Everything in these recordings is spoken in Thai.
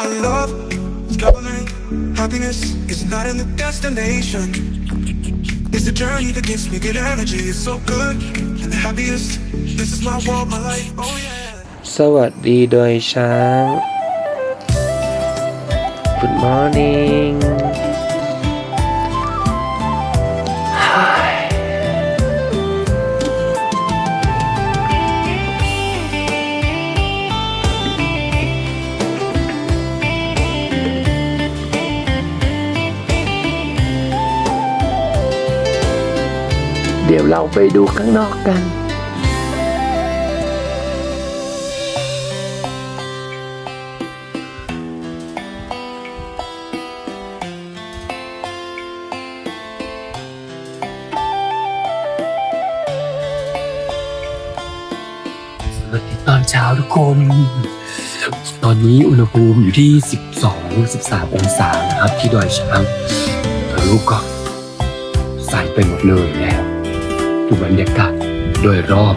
our love is government. Happiness is not in the destination. It's the journey that gives me good energy. It's so good and the happiest. This is my world, my life. Oh yeah. สวัสดีโดยช้าง Good morning เดี๋ยวเราไปดูข้างนอกกัน สวัสดีตอนเช้าทุกคน ตอนนี้อุณหภูมิอยู่ที่ 12 13 องศานะครับที่ดอยช้างแต่ลูกก็ใส่ไปหมดเลยแล้ว ดูบรรยากาศโดยรอบ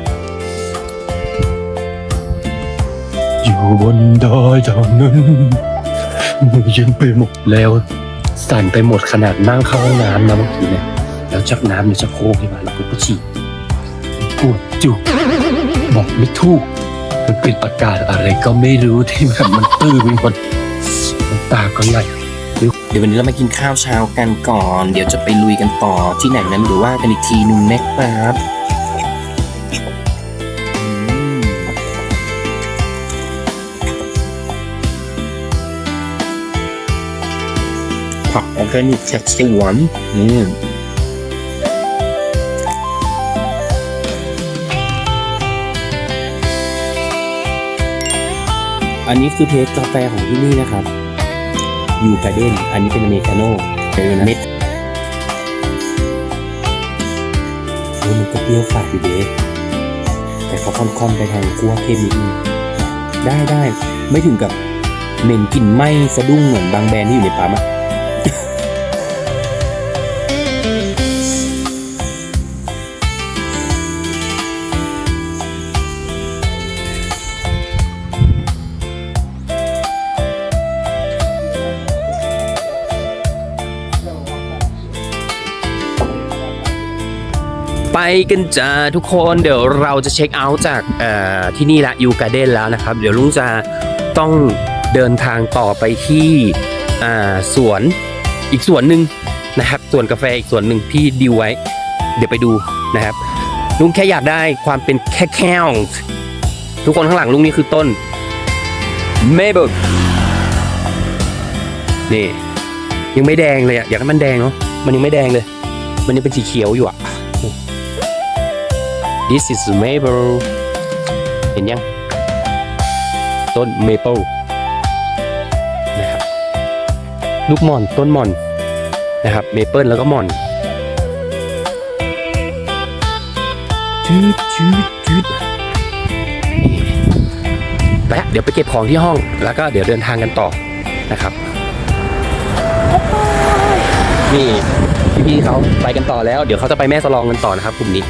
อยู่บนดอยทางนั้นเย็นไปหมดแล้ว สั่นไปหมดขนาดนั่งเข้าห้องน้ำนะเมื่อกี้เนี่ยแล้วจากน้ำเนี่ยจะโค้งขึ้นมาแล้วก็ฉี่ปวดจุกบอกไม่ถูกมันเป็นอากาศอะไรก็ไม่รู้ที่แบบมันตื้อไปหมดน้ำตาก็ไหล เดี๋ยววันนี้เรามากินข้าวเช้ากันก่อน เดี๋ยวจะไปลุยกันต่อที่ไหนนั้นหรือว่ากันอีกทีนึงนะครับผักออร์แกนิกจากสวนนี่อันนี้คือเทสกาแฟของที่นี่นะครับ ยูการ์เด้นอันนี้เป็นอเมริกาโน่เดี๋ยวนะเม็ดเออมันก็เปรี้ยวฝาดอยู่เดสแต่เขาค่อนๆไปทางคั่วเข้มนิดนึงได้ได้ไม่ถึงกับเหม็นกลิ่นไหม้สะดุ้งเหมือนบางแบรนด์ที่อยู่ในปั๊มอะ กันจ้าทุกคนเดี๋ยวเราจะเช็คเอาท์จากที่นี่ละยูการ์เด้นแล้วนะครับ เดี๋ยวลุงจะต้องเดินทางต่อไปที่สวนอีกสวนหนึ่งนะครับสวนกาแฟอีกสวนหนึ่งที่ดิวไว้ เดี๋ยวไปดูนะครับ ลุงแค่อยากได้ความเป็นแค่แค่ทุกคนข้างหลังลุงนี่คือต้นเมเบิลนี่ยังไม่แดงเลยอะอยากให้มันแดงเนาะมันยังไม่แดงเลย มันยังเป็นสีเขียวอยู่อะ This is maple เห็นยัง ต้น maple นะครับลูกหม่อนต้นหม่อนนะครับ maple แล้วก็หม่อนจืดจืดจืดนี่ไปละเดี๋ยวไปเก็บของที่ห้องแล้วก็เดี๋ยวเดินทางกันต่อนะครับนี่พี่ๆเขาไปกันต่อแล้ว เดี๋ยวเขาจะไปแม่สลองกันต่อนะครับกลุ่มนี้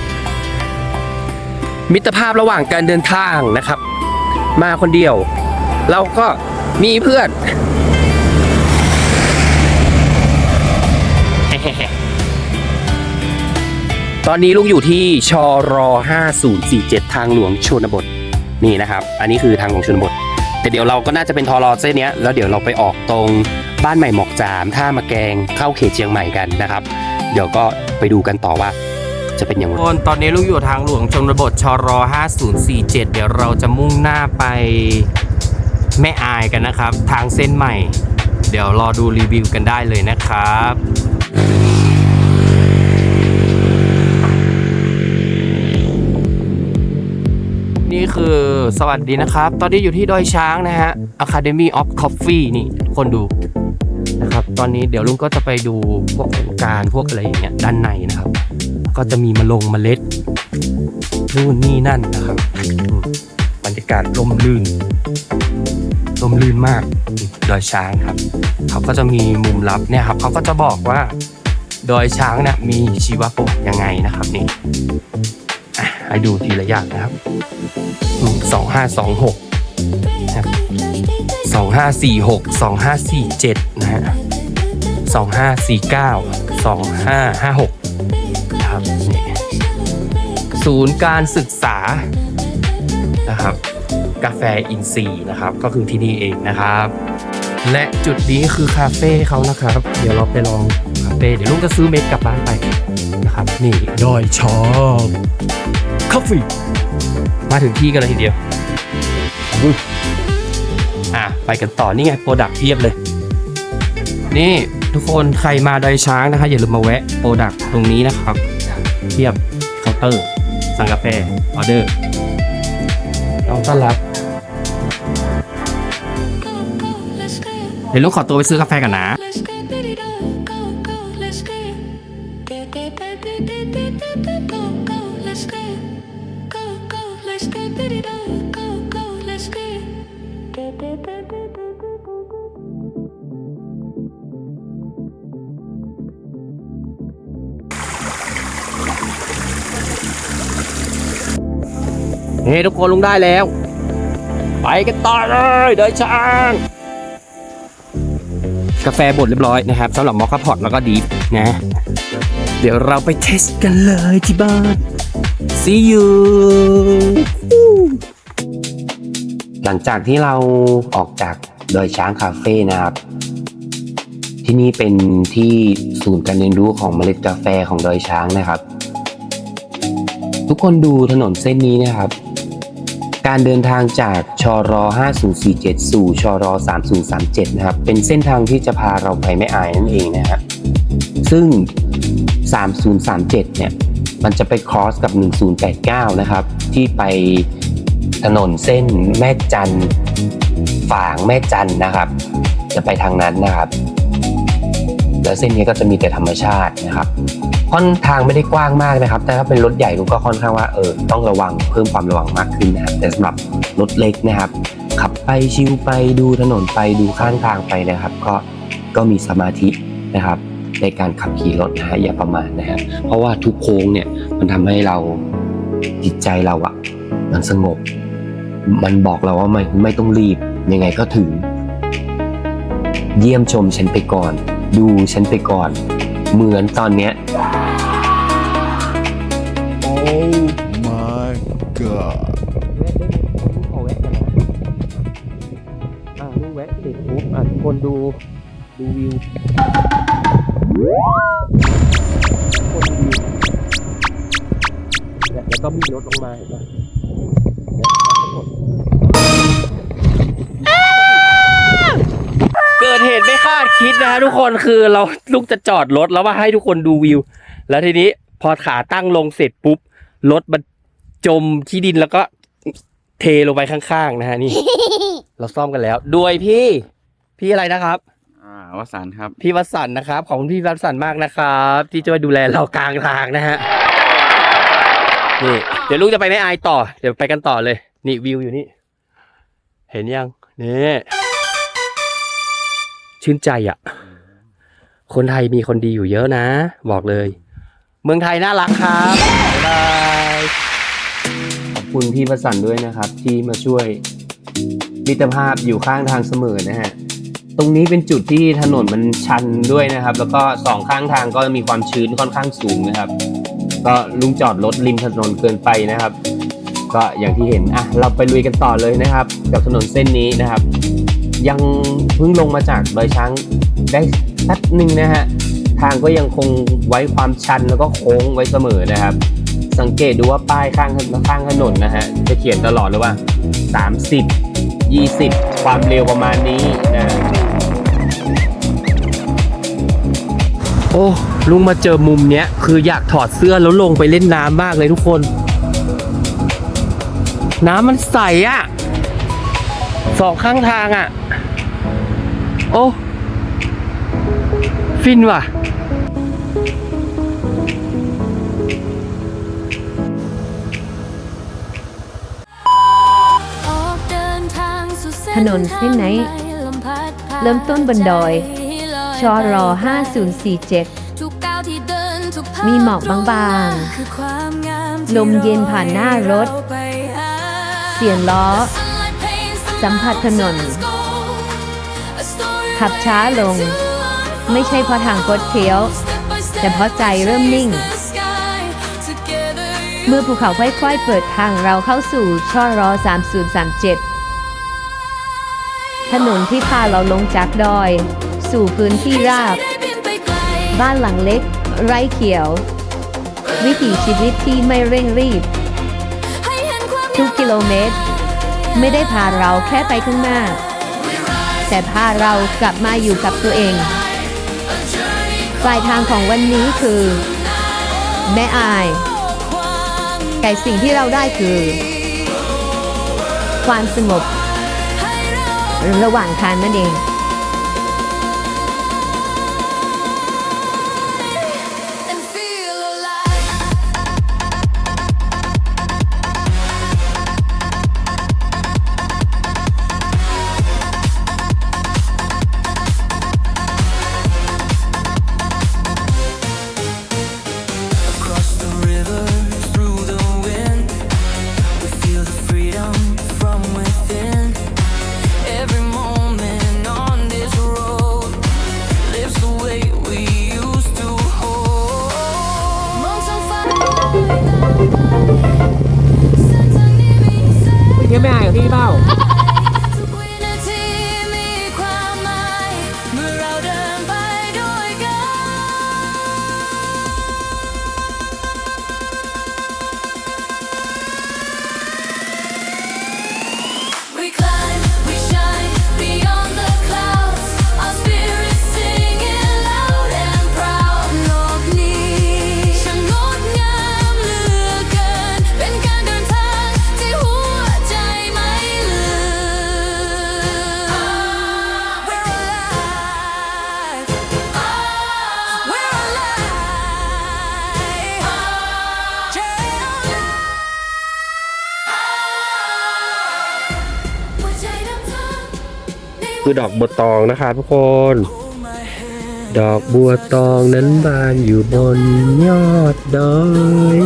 มิตรภาพระหว่างการเดินทางนะครับ มาคนเดียว เราก็มีเพื่อน ตอนนี้ลุงอยู่ที่ชร5047 ทางหลวงชนบทนี่นะครับ อันนี้คือทางหลวงชนบท แต่เดี๋ยวเราก็น่าจะเป็นทอรอเส้นนี้แล้วเดี๋ยวเราไปออกตรงบ้านใหม่หมอกจามท่ามาแกงเข้าเขตเชียงใหม่กันนะครับ เดี๋ยวก็ไปดูกันต่อว่า จะเป็นอย่างไรตอนนี้ลูกอยู่ทางหลวงชนบทชร5047 เดี๋ยวเราจะมุ่งหน้าไปแม่อายกันนะครับ ทางเส้นใหม่ เดี๋ยวรอดูรีวิวกันได้เลยนะครับนี่คือสวัสดีนะครับ ตอนนี้อยู่ที่ดอยช้างนะฮะ Academy of Coffee นี่ คนดูนะครับ ตอนนี้เดี๋ยวลุงก็จะไปดูพวกการพวกอะไรอย่างเงี้ยด้านในนะครับ ก็จะมีมะลงมเมล็ดนู่นนี่นั่นนะครับบรรยากาศลมลื่นลมลื่นมากดอยช้างครับ เขาก็จะมีมุมลับเนี่ยครับ เขาก็จะบอกว่าดอยช้างเนี่ยมีชีวประวัติยังไงนะครับนี่ให้ดูทีละอย่างนะครับสองห้าสองหก2546 2547นะฮะ2549 2556นะครับนี่ ศูนย์การศึกษานะครับกาแฟอินทรีย์นะครับ ก็คือที่นี่เองนะครับ และจุดนี้คือคาเฟ่เขานะครับ เดี๋ยวเราไปลองคาเฟ่เดี๋ยวลุงจะซื้อเม็ดกลับบ้านไปนะครับ นี่ดอยชอบคอฟฟี่มาถึงที่กันเลยทีเดียวอะไปกันต่อนี่ไงโปรดักเพียบเลย นี่ทุกคนใครมาดอยช้างนะคะ อย่าลืมมาแวะโปรดักตรงนี้นะครับเทียบเคาน์เตอร์ สั่งกาแฟออเดอร์น้องต้อนรับ Let's get, เดี๋ยวลุงขอตัวไปซื้อกาแฟกันนะ เฮ้ทุกคนลุงได้แล้ว ไปกันต่อเลยเดยช้างกาแฟบดเรียบร้อยนะครับสำหรับมอคคาพอตแล้วก็ดีฟนะ เดี๋ยวเราไปเทสกันเลยที่บ้าน see you หลังจากที่เราออกจากดอยช้างคาเฟ่นะครับ ที่นี่เป็นที่ศูนย์การเรียนรู้ของเมล็ดกาแฟของดอยช้างนะครับ ทุกคนดูถนนเส้นนี้นะครับ การเดินทางจากชร5047สู่ชร3037 นะครับ เป็นเส้นทางที่จะพาเราไปไม่อายนั่นเองนะครับซึ่ง 3037 เนี่ย มันจะไปครอสกับ 1089 นะครับ ที่ไปถนนเส้นแม่จันฝางแม่จันนะครับ จะไปทางนั้นนะครับ แล้วเส้นนี้ก็จะมีแต่ธรรมชาตินะครับค่อนทางไม่ได้กว้างมากนะครับ แต่ถ้าเป็นรถใหญ่ก็ค่อนข้างว่าเออต้องระวังเพิ่มความระวังมากขึ้นนะครับแต่สำหรับรถเล็กนะครับ ขับไปชิวไปดูถนนไปดูข้างทางไปนะครับ ก็ก็มีสมาธินะครับ ในการขับขี่รถนะฮะอย่าประมาทนะครับเพราะว่าทุกโค้งเนี่ยมันทำให้เราจิตใจเราอะมันสงบ มันบอกเราว่าไม่ไม่ต้องรีบยังไงก็ถึง เยี่ยมชมฉันไปก่อน ดูฉันไปก่อน เหมือนตอนเนี้ย Oh my god. ขอแวะกันนะอ่าลูกแวะเสร็จปุ๊บอะทุกคนดูดูวิวคนดูวิวเนี่ยแล้วก็มีรถลงมาเห็นปะ ตุไม่คาดคิดนะฮะทุกคนคือเราลูกจะจอดรถแล้วว่าให้ทุกคนดูวิว แล้วทีนี้พอขาตั้งลงเสร็จปุ๊บรถมันจมที่ดินแล้วก็เทลงไปข้างๆนะฮะนี่ เราซ่อมกันแล้วด้วยพี่พี่อะไรนะครับ อ่าวสันต์ครับ พี่วสันต์นะครับ ขอบคุณพี่วสันต์มากนะครับ ที่จะมาดูแลเรากลางทางนะฮะนี่เดี๋ยวลุงจะไปไม่อายต่อ เดี๋ยวไปกันต่อเลย นี่วิวอยู่นี่ เห็นยังนี่ ชื่นใจอะ คนไทยมีคนดีอยู่เยอะนะ บอกเลย เมืองไทยน่ารักครับบายบายขอบคุณพี่วสันด้วยนะครับ ที่มาช่วยมิตรภาพอยู่ข้างทางเสมอนะฮะตรงนี้เป็นจุดที่ถนนมันชันด้วยนะครับ แล้วก็สองข้างทางก็มีความชื้นค่อนข้างสูงนะครับ ก็ลุงจอดรถริมถนนเกินไปนะครับ ก็อย่างที่เห็นอะเราไปลุยกันต่อเลยนะครับ กับถนนเส้นนี้นะครับ ยังเพิ่งลงมาจากดอยช้างได้แป๊บหนึ่งนะฮะ ทางก็ยังคงไว้ความชันแล้วก็โค้งไว้เสมอนะครับ สังเกตดูว่าป้ายข้างข้างถนนนะฮะ จะเขียนตลอดเลยว่า 30 20 ความเร็วประมาณนี้นะ โอ้ลุงมาเจอมุมเนี้ย คืออยากถอดเสื้อแล้วลงไปเล่นน้ำมากเลยทุกคน น้ำมันใสอะ่ะสองข้างทางอะ่ะ โอ้ ฟินว่ะ ถนนเส้นไหน เริ่มต้นบนดอย ชอรอ 5047 มีหมอกบางๆ ลมเย็นผ่านหน้ารถ เสียงล้อ สัมผัสถนน ขับช้าลง ไม่ใช่เพราะทางคดเคี้ยว แต่เพราะใจเริ่มนิ่ง เมื่อภูเขาค่อยๆเปิดทางเราเข้าสู่ช่อรอ 3037 ถนนที่พาเราลงจากดอย สู่พื้นที่ราบ บ้านหลังเล็ก ไร่เขียว วิถีชีวิตที่ไม่เร่งรีบ ทุกกิโลเมตร ไม่ได้พาเราแค่ไปข้างหน้า แต่พาเรากลับมาอยู่กับตัวเองปลายทางของวันนี้คือ แม่อายแต่สิ่งที่เราได้คือ ความสงบระหว่างทางนั่นเอง ที่ คือดอกบัวตองนะคะทุกคน ดอกบัวตองนั้นบานอยู่บนยอดดอย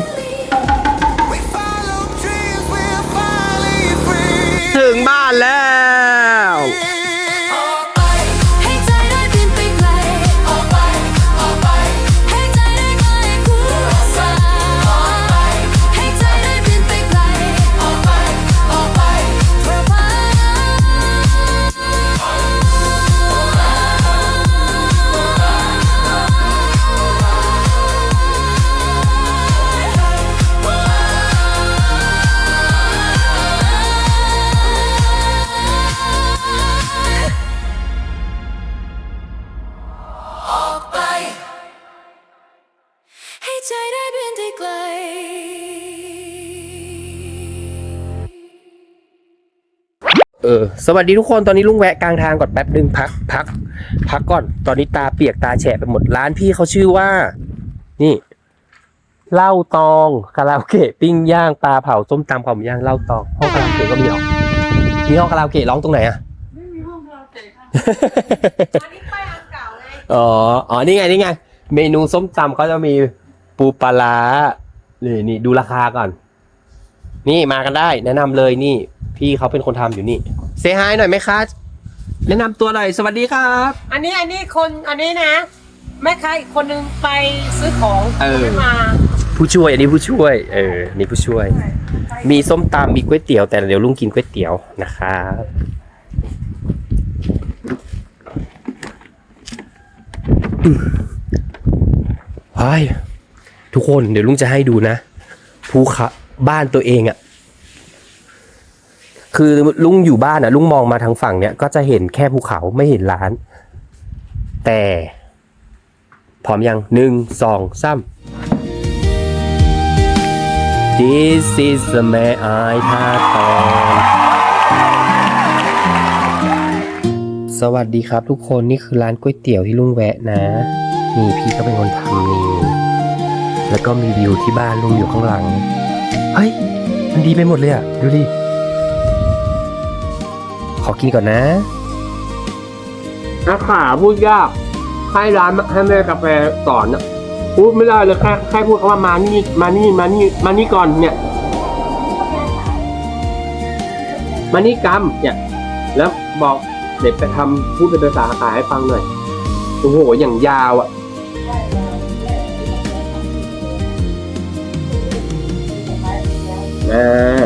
สวัสดีทุกคนตอนนี้ลุงแวะกลางทางก่อนแป๊บนึงพักพัก พักก่อนตอนนี้ตาเปียกตาแฉะไปหมดร้านพี่เขาชื่อว่า นี่เหล้าตองคาราโอเกะปิ้งย่างปลาเผาส้มตำข้าวหมูย่างเหล้าตองห้องคาราโอเกะก็มีหรอมีห้องคาราโอเกะร้องตรงไหนอะอ๋ออ๋อนี่ไงนี่ไง เมนูส้มตำเขาจะมีปูปลาร้านี่นี่ดูราคาก่อน นี่มากันได้ แนะนำเลยนี่ พี่เขาเป็นคนทำอยู่นี่เซฮายหน่อยไหมคะแนะนำตัวหน่อยสวัสดีครับ อันนี้อันนี้คนอันนี้นะแม่ค้าอีกคนนึงไปซื้อของเออ ไม่มาผู้ช่วยอันนี้ผู้ช่วยเออนี่ผู้ช่วย มีส้มตำมีก๋วยเตี๋ยวแต่เดี๋ยวลุงกินก๋วยเตี๋ยวนะครับเฮ้ยทุกคนเดี๋ยวลุงจะให้ดูนะ ภูเขา บ้านตัวเองอะ่ะคือลุงอยู่บ้านอะ่ะ ลุงมองมาทางฝั่งเนี้ยก็จะเห็นแค่ภูเขาไม่เห็นร้าน แต่พร้อมยังหนึ่งสองสาม This is the แม่อายท่าตอนสวัสดีครับทุกคนนี่คือร้านก๋วยเตี๋ยวที่ลุงแวะนะ นี่พี่ก็เป็นคนทำนี่แล้วก็มีวิวที่บ้านลุงอยู่ข้างหลัง เฮ้ย มันดีไปหมดเลยอะ ดูดิ ขอกินก่อนนะอาขาพูดยาก ให้ร้านให้แม่กาแฟสอนอะพูดไม่ได้เลยแค่แค่พูดคำว่ามานี่มานี่มานี่มานี่ก่อนเนี่ย มานี่กำเนี่ย แล้วบอกเดี๋ยวไปทำพูดเป็นภาษาอาขาให้ฟังหน่อยโอ้โหอย่างยาวอะ อ่า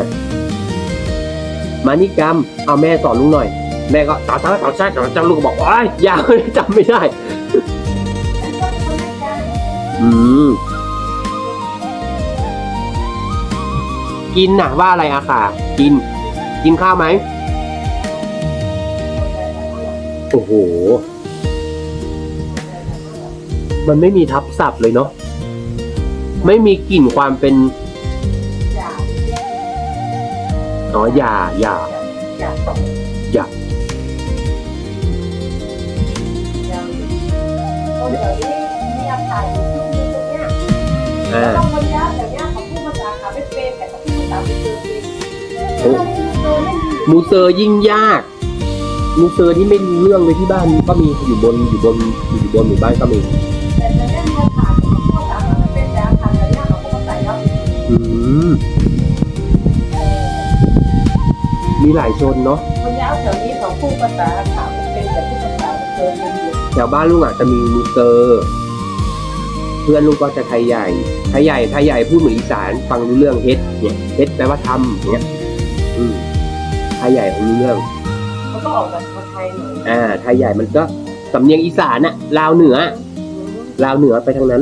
มานี่กรรมเอาแม่สอนลุงหน่อย แม่ก็ต่อต่อต่อใช่ต่อจังลูกก็บอกว่ายยาวจำไม่ได้ อืม กินนะว่าอะไรอะค่ะ กิน กินข้าวไหมโอ้โห มันไม่มีทับศัพท์เลยเนาะ ไม่มีกลิ่นความเป็น อ๋ออย่าอย่าอย่าคนเดี๋ยวนี้มีอาการอยู่ที่นี่ตรงเนี้ยอ่าบางคนยะเดี๋ยวเนี้ยเขาพูดภาษาขาไม่เป็นแต่เขาพูดภาษาไม่เป็นเองโอ้มูเซอร์ยิ่งยาก มูเซอร์ที่ไม่รู้เรื่องเลยที่บ้านก็มีอยู่บนอยู่บนอยู่บนหมู่บ้านก็มีแต่เดี๋ยวเนี้ยมีอาการเขาพูดภาษาขาไม่เป็นแต่อาการเดี๋ยวเนี้ยเขาพูดภาษาแล้วอืม มีหลายชนเนาะคนยะแถวนี้เขาพูดภาษาขาไม่เป็นแต่พูดภาษาไม่เป็นเองแถวบ้านลุงอาจจะมีมูเซอร์เพื่อนลุงก็จะไทยใหญ่ ไทยใหญ่ ไทยใหญ่พูดเหมือนอีสาน ฟังรู้เรื่องเฮ็ด เนี่ย เฮ็ดแปลว่าทำอย่างเงี้ยอืมไทยใหญ่รู้เรื่องเขาก็ออกแบบคนไทยหน่อยอ่า ไทยใหญ่มันก็สำเนียงอีสานอะลาวเหนือ ลาวเหนือไปทางนั้น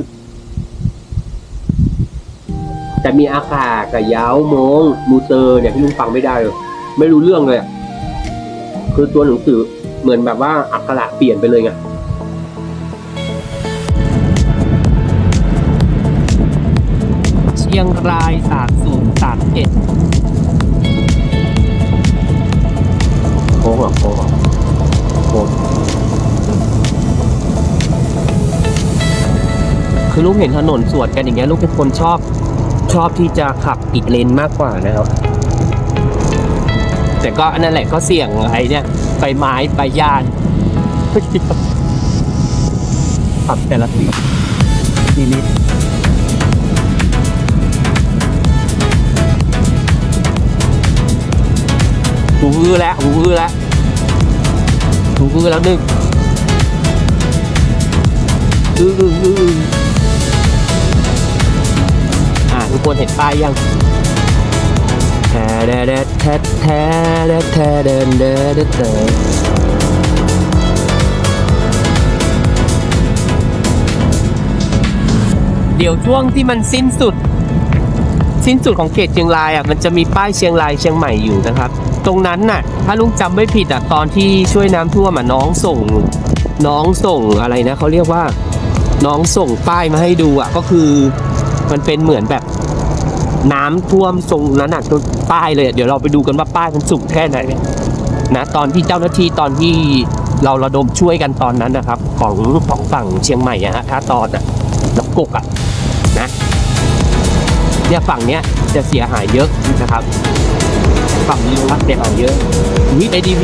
แต่มีอาคากับยาวโมง มูเซอร์เนี่ยที่ลุงฟังไม่ได้เลย ไม่รู้เรื่องเลยอะคือตัวหนังสือเหมือนแบบว่าอักขระเปลี่ยนไปเลยไงเชียงรายสามศูนย์สามเจ็ดโค้งเหรอโค้งเหรอโค้งคือลูกเห็นถนนสวนกันอย่างเงี้ยลูกเป็นคนชอบ ชอบที่จะขับอีกเลนมากกว่านะครับ แต่ก็อันนั่นแหละก็เสี่ยงไอ้เนี่ยใบไม้ใบยานขับแต่ละทีทีนี้หูอื้อแล้วหูอื้อแล้วหูอื้อแล้วหนึ่งอื้ออื้ออื้ออ่าทุกคนเห็นป้ายยังแทแดด แทแทแดแทแดแดแดแทเดี๋ยวช่วงที่มันสิ้นสุด สิ้นสุดของเขตเชียงรายอะมันจะมีป้ายเชียงรายเชียงใหม่อยู่นะครับ ตรงนั้นน่ะ ถ้าลุงจำไม่ผิดอะตอนที่ช่วยน้ำท่วมอะน้องส่ง น้องส่งอะไรนะเขาเรียกว่า น้องส่งป้ายมาให้ดูอะก็คือ มันเป็นเหมือนแบบ น้ำท่วมทรงนั้นอะตรงป้ายเลยเดี๋ยวเราไปดูกันว่าป้ายมันสูงแค่ไหนนะตอนที่เจ้าหน้าที่ตอนที่เราระดมช่วยกันตอนนั้นนะครับ ของของฝั่งเชียงใหม่อะฮะท่าตอนอะแล้วกกอะนะเนี่ยฝั่งเนี้ยจะเสียหายเยอะนะครับ ฝั่งนี้รับเสียหายเยอะนี่ ADB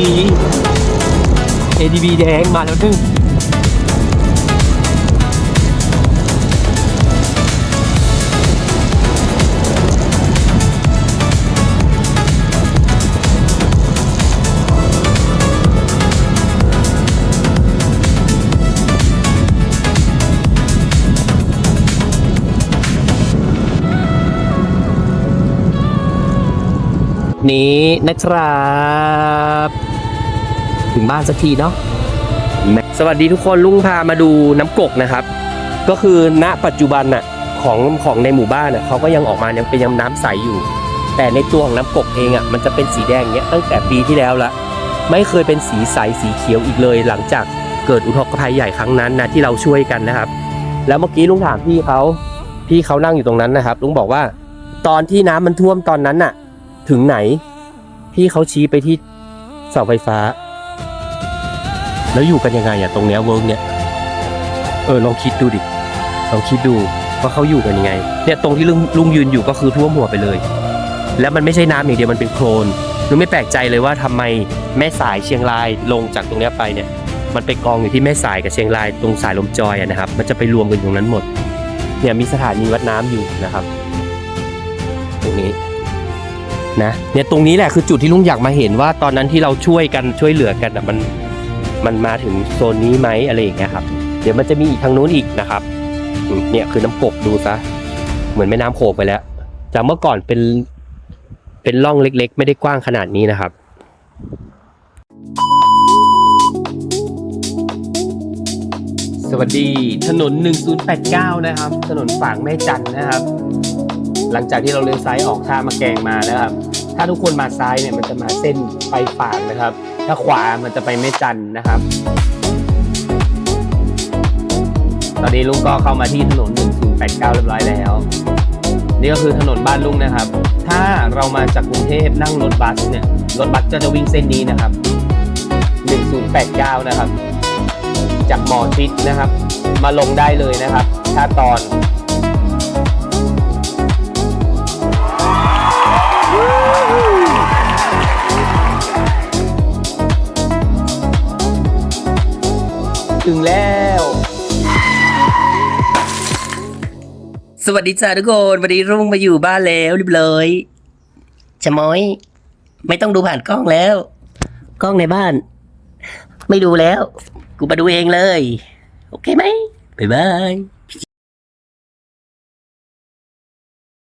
ADB แดงมาแล้วนึง นี้นะครับ ถึงบ้านสักทีเนาะสวัสดีทุกคนลุงพามาดูน้ำกกนะครับ ก็คือณปัจจุบันน่ะของของในหมู่บ้านน่ะเขาก็ยังออกมายังเป็นยังน้ำใสอยู่ แต่ในตัวของน้ำกกเองอะมันจะเป็นสีแดงเงี้ยตั้งแต่ปีที่แล้วละไม่เคยเป็นสีใสสีเขียวอีกเลย หลังจากเกิดอุทกภัยใหญ่ครั้งนั้นนะที่เราช่วยกันนะครับ แล้วเมื่อกี้ลุงถามพี่เขาพี่เขานั่งอยู่ตรงนั้นนะครับลุงบอกว่า ตอนที่น้ำมันท่วมตอนนั้นน่ะ ถึงไหน พี่เขาชี้ไปที่เสาไฟฟ้า แล้วอยู่กันยังไงอะตรงเนี้ยเวิร์กเนี่ยเออลองคิดดูดิลองคิดดูว่าเขาอยู่กันยังไง เนี่ยตรงที่ลุงลุงยืนอยู่ก็คือท่วมหัวไปเลย แล้วมันไม่ใช่น้ำอย่างเดียวมันเป็นโคลนลุงไม่แปลกใจเลยว่าทำไมแม่สายเชียงรายลงจากตรงเนี้ยไปเนี่ย มันไปกองอยู่ที่แม่สายกับเชียงรายตรงสายลมจอยอะนะครับ มันจะไปรวมกันอยู่ตรงนั้นหมด เนี่ยมีสถานีวัดน้ำอยู่นะครับ ตรงนี้ นะเนี่ยตรงนี้แหละคือจุดที่ลุงอยากมาเห็นว่าตอนนั้นที่เราช่วยกันช่วยเหลือกันอะมันมันมาถึงโซนนี้ไหมอะไรอย่างเงี้ยครับ เดี๋ยวมันจะมีอีกทางนู้นอีกนะครับเนี่ยคือน้ำกกดูซะเหมือนแม่น้ำโขงไปแล้ว จากเมื่อก่อนเป็นเป็นร่องเล็ก ๆ ไม่ได้กว้างขนาดนี้นะครับสวัสดีถนน 1089 นะครับ ถนนฝางแม่จันนะครับ หลังจากที่เราเลี้ยวซ้ายออกท่ามาแกงมานะครับ ถ้าทุกคนมาซ้ายเนี่ยมันจะมาเส้นไปฝางนะครับ ถ้าขวามันจะไปแม่จันนะครับ ตอนนี้ลุงก็เข้ามาที่ถนน 1089 เรียบร้อยแล้ว นี่ก็คือถนนบ้านลุงนะครับ ถ้าเรามาจากกรุงเทพนั่งรถบัสเนี่ยรถบัสก็จะวิ่งเส้นนี้นะครับ 1089 นะครับ จากหมอชิดนะครับ มาลงได้เลยนะครับ ถ้าตอน ถึงแล้ว สวัสดีจ้าทุกคน วันนี้รุ่งมาอยู่บ้านแล้วเรียบร้อยชะม้อย ไม่ต้องดูผ่านกล้องแล้ว กล้องในบ้าน ไม่ดูแล้ว กูมาดูเองเลย โอเคไหมบ๊ายบาย